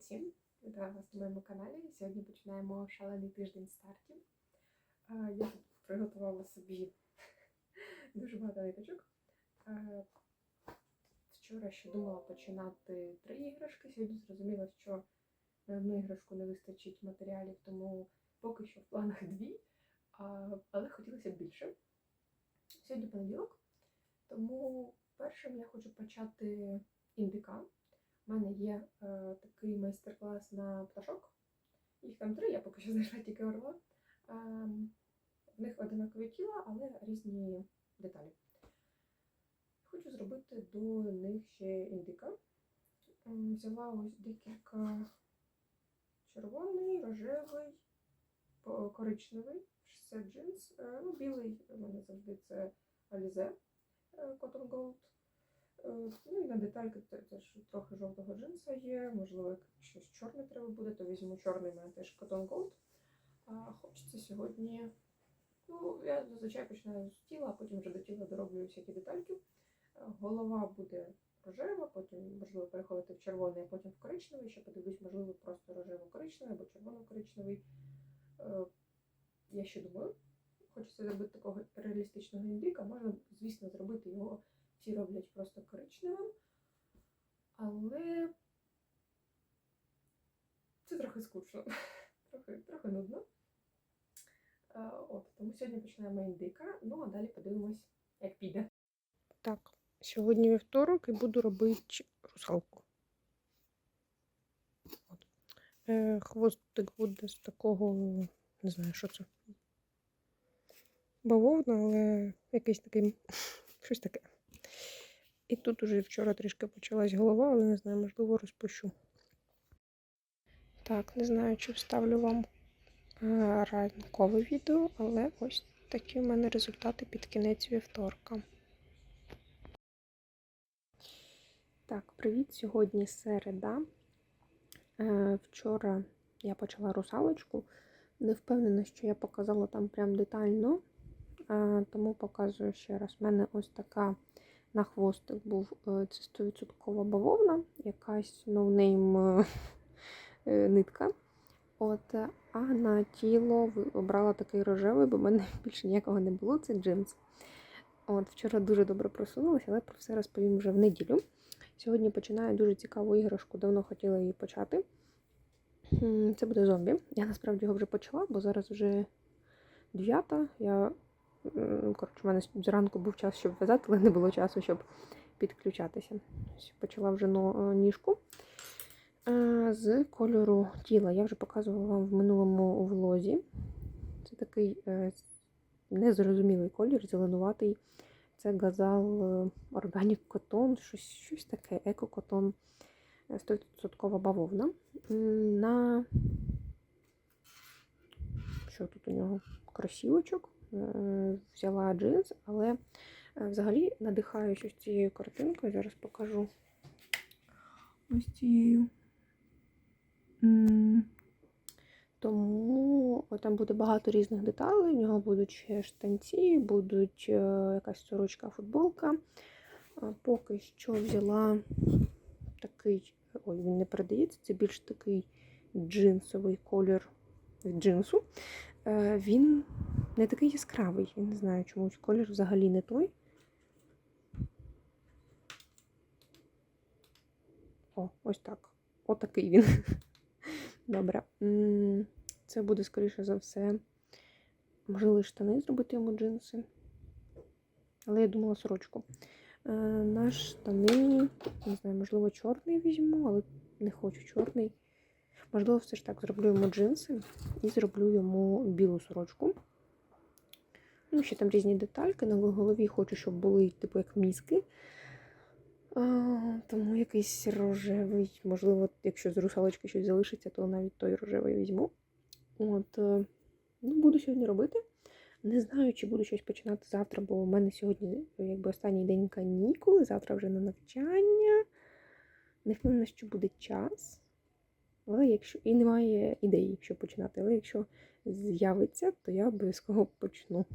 всім! Вітаю вас на моєму каналі. Сьогодні починаємо шалений тиждень стартів. Я тут приготувала собі дуже багато ниточок. Е, Вчора ще думала починати три іграшки. Сьогодні зрозуміла, що на одну іграшку не вистачить матеріалів, тому поки що в планах дві, але хотілося б більше. Сьогодні понеділок, тому першим я хочу почати індика. У мене є е, такий майстер-клас на пташок. Їх там три, я поки що знайшла тільки орла. Ем, в них одинакові тіла, але різні деталі. Хочу зробити до них ще індика. Взяла ось декілька червоний, рожевий, коричневий, це джинс. Е, Ну, білий у мене завжди це Alize е, Cotton Gold. Е, Ну і на детальки теж трохи жовтого джинса є. Можливо, як щось чорне треба буде, то візьму чорний, у мене теж Cotton Gold. А хочеться сьогодні. Ну, я зазвичай починаю з тіла, а потім вже до тіла дороблю всякі детальки. Е, Голова буде рожева, потім можливо переходити в червоний, а потім в коричневий. Ще подивлюсь, можливо, просто рожево-коричневий або червоно-коричневий. Е, Я ще думаю, хочеться зробити такого реалістичного індика. Можна, звісно, зробити його всі роблять просто коричневим. Але це трохи трохи, трохи нудно. Е, От, тому сьогодні починаємо індика, ну а далі подивимось, як піде. Так, сьогодні вівторок і буду робити русалку. От. Е, хвостик буде з такого, не знаю, що це. Бавовна, але якийсь такий, щось таке. І тут уже вчора трішки почалась голова, але не знаю, можливо, розпущу. Так, не знаю, чи вставлю вам е, ранкове відео, але ось такі в мене результати під кінець вівторка. Так, привіт! Сьогодні середа. Е, Вчора я почала русалочку. Не впевнена, що я показала там прям детально, е, тому показую ще раз. У мене ось така на хвостик був це 100% бавовна, якась ноунейм нитка. От, е, а на тіло обрала такий рожевий, бо в мене більше ніякого не було, це джинс. От, вчора дуже добре просунулася, але про все розповім вже в неділю. Сьогодні починаю дуже цікаву іграшку, давно хотіла її почати. Це буде зомбі. Я насправді його вже почала, бо зараз вже дев'ята. Я, коротше, у мене зранку був час, щоб в'язати, але не було часу, щоб підключатися. Почала вже ніжку е, з кольору тіла. Я вже показувала вам в минулому влозі. Це такий е, незрозумілий колір, зеленуватий. Це газал е, Organic Cotton, щось, щось таке, еко-котон, 100% бавовна. На що тут у нього? Кросівочок. Е, Взяла джинс, але е, взагалі надихаюсь ось цією картинкою. Зараз покажу ось цією. Тому там буде багато різних деталей. В нього будуть штанці, будуть е, якась сорочка, футболка. Поки що взяла такий, ой, він не передається, це більш такий джинсовий колір від джинсу. Е, Він не такий яскравий, я не знаю, чомусь колір взагалі не той. О, ось так. Отакий він. Добре. Це буде, скоріше за все, можливо, штани зробити йому джинси. Але я думала сорочку. Е, На штани, не знаю, можливо, чорний візьму, але не хочу чорний. Можливо, все ж так зроблю йому джинси і зроблю йому білу сорочку. Ну, ще там різні детальки. На голові хочу, щоб були, типу, як мізки. Тому якийсь рожевий, можливо, якщо з русалочки щось залишиться, то навіть той рожевий візьму. От, е, ну, буду сьогодні робити. Не знаю, чи буду щось починати завтра, бо у мене сьогодні якби останній день канікули, завтра вже на навчання. Не впевнена, що буде час. Але якщо і немає ідеї, що починати. Але якщо з'явиться, то я обов'язково почну.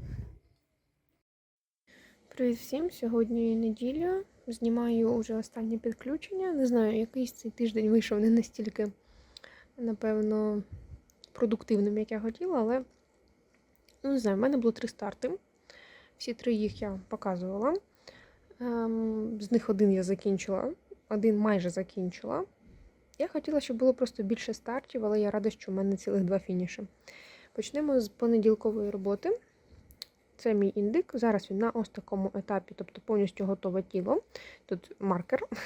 Привіт всім! Сьогодні неділя. Знімаю вже останнє підключення. Не знаю, якийсь цей тиждень вийшов не настільки напевно, продуктивним, як я хотіла, але ну, не знаю, в мене було три старти. Всі три їх я показувала. Ем, з них один я закінчила, один майже закінчила. Я хотіла, щоб було просто більше стартів, але я рада, що в мене цілих два фініші. Почнемо з понеділкової роботи. Це мій індик. Зараз він на ось такому етапі, тобто повністю готове тіло. Тут маркер.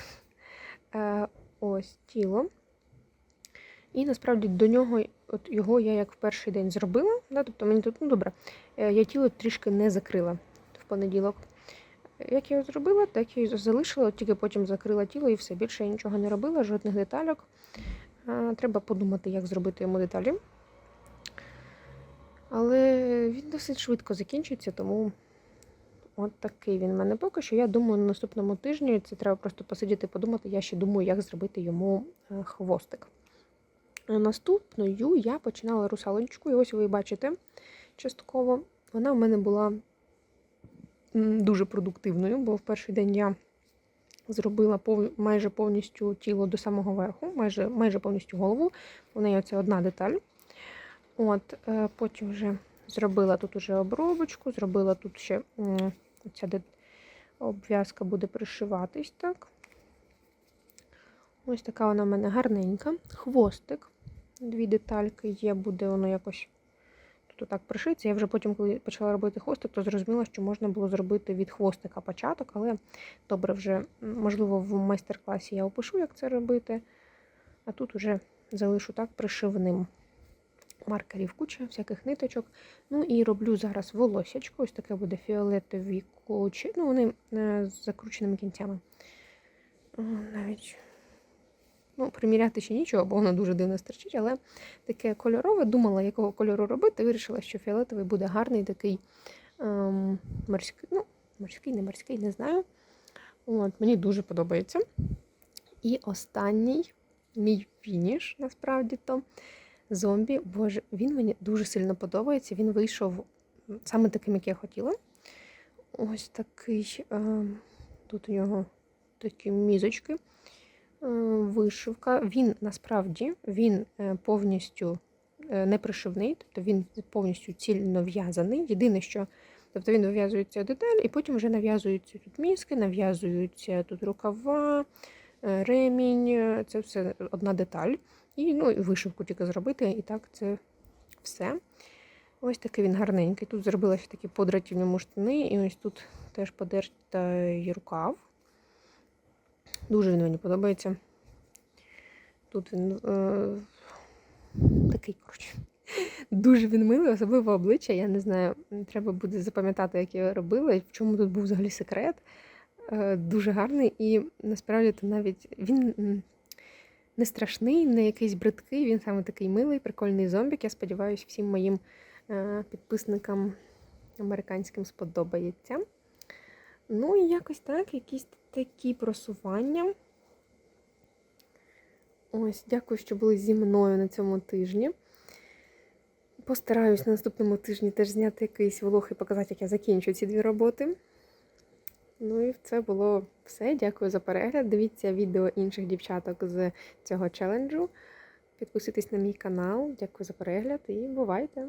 Е, Ось тіло. І насправді до нього, от його я як в перший день зробила. Да? Тобто мені тут, ну добре, е, я тіло трішки не закрила в понеділок. Як я його зробила, так я його залишила, тільки потім закрила тіло і все. Більше я нічого не робила, жодних детальок. Е, Треба подумати, як зробити йому деталі. Але він досить швидко закінчиться, тому от такий він в мене поки що. Я думаю, на наступному тижні це треба просто посидіти і подумати. Я ще думаю, як зробити йому е, хвостик. Наступною я починала русалочку, і ось ви бачите частково. Вона в мене була дуже продуктивною, бо в перший день я зробила пов... майже повністю тіло до самого верху, майже, майже повністю голову. У неї оце одна деталь. От, е, потім вже зробила тут уже обробочку, зробила тут ще ця обв'язка буде пришиватись так. Ось така вона в мене гарненька. Хвостик. Дві детальки є, буде воно якось тут так пришиться. Я вже потім, коли почала робити хвостик, то зрозуміла, що можна було зробити від хвостика початок, але добре, вже можливо в майстер-класі я опишу, як це робити. А тут уже залишу так пришивним. Маркерів куча, всяких ниточок. Ну і роблю зараз волосячко. Ось таке буде фіолетові кучі. Ну, вони е, з закрученими кінцями. Навіть ну, приміряти ще нічого, бо воно дуже дивно стерчить, але таке кольорове. Думала, якого кольору робити. Вирішила, що фіолетовий буде гарний такий ем, морський, ну, морський, не морський, не знаю. От, мені дуже подобається. І останній мій фініш, насправді то зомбі. Боже, він мені дуже сильно подобається. Він вийшов саме таким, як я хотіла. Ось такий. Е, тут у нього такі мізочки. Е, вишивка. Він насправді він е, повністю не пришивний, тобто він повністю цільно в'язаний. Єдине, що тобто він вив'язується деталь, і потім вже нав'язуються тут мізки, нав'язуються тут рукава, ремінь. е, Це все одна деталь. І ну, вишивку тільки зробити, і так це все. Ось такий він гарненький. Тут зробила ще такі подраті в і ось тут теж подертий рукав. Дуже він мені подобається. Тут він е, такий, коротше. Дуже він милий, особливо обличчя. Я не знаю, треба буде запам'ятати, як я робила, і в чому тут був взагалі секрет. Е, дуже гарний, і насправді то навіть він не страшний, не якийсь бридкий, він саме такий милий, прикольний зомбік. Я сподіваюся, всім моїм е, підписникам американським сподобається. Ну і якось так, якісь такі просування. Ось, дякую, що були зі мною на цьому тижні. Постараюсь на наступному тижні теж зняти якийсь влог і показати, як я закінчу ці дві роботи. Ну і це було все. Дякую за перегляд. Дивіться відео інших дівчаток з цього челенджу. Підписуйтесь на мій канал. Дякую за перегляд і бувайте!